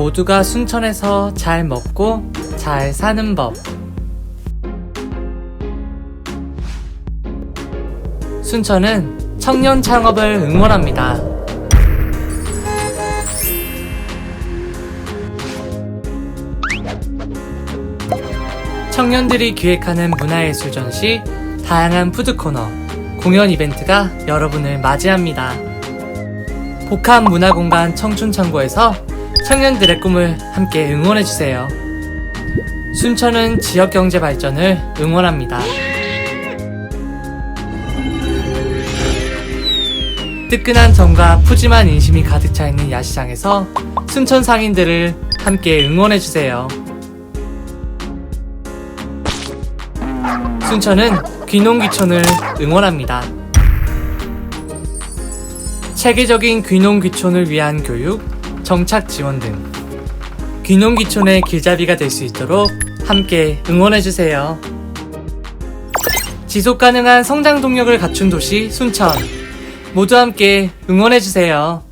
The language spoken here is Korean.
모두가 순천에서 잘 먹고 잘 사는 법. 순천은 청년 창업을 응원합니다. 청년들이 기획하는 문화예술 전시, 다양한 푸드코너, 공연 이벤트가 여러분을 맞이합니다. 복합 문화공간 청춘창고에서 청년들의 꿈을 함께 응원해주세요. 순천은 지역 경제 발전을 응원합니다. 뜨끈한 정과 푸짐한 인심이 가득 차 있는 야시장에서 순천 상인들을 함께 응원해주세요. 순천은 귀농귀촌을 응원합니다. 체계적인 귀농귀촌을 위한 교육, 정착 지원 등 귀농귀촌의 길잡이가 될 수 있도록 함께 응원해주세요. 지속 가능한 성장 동력을 갖춘 도시 순천. 모두 함께 응원해주세요.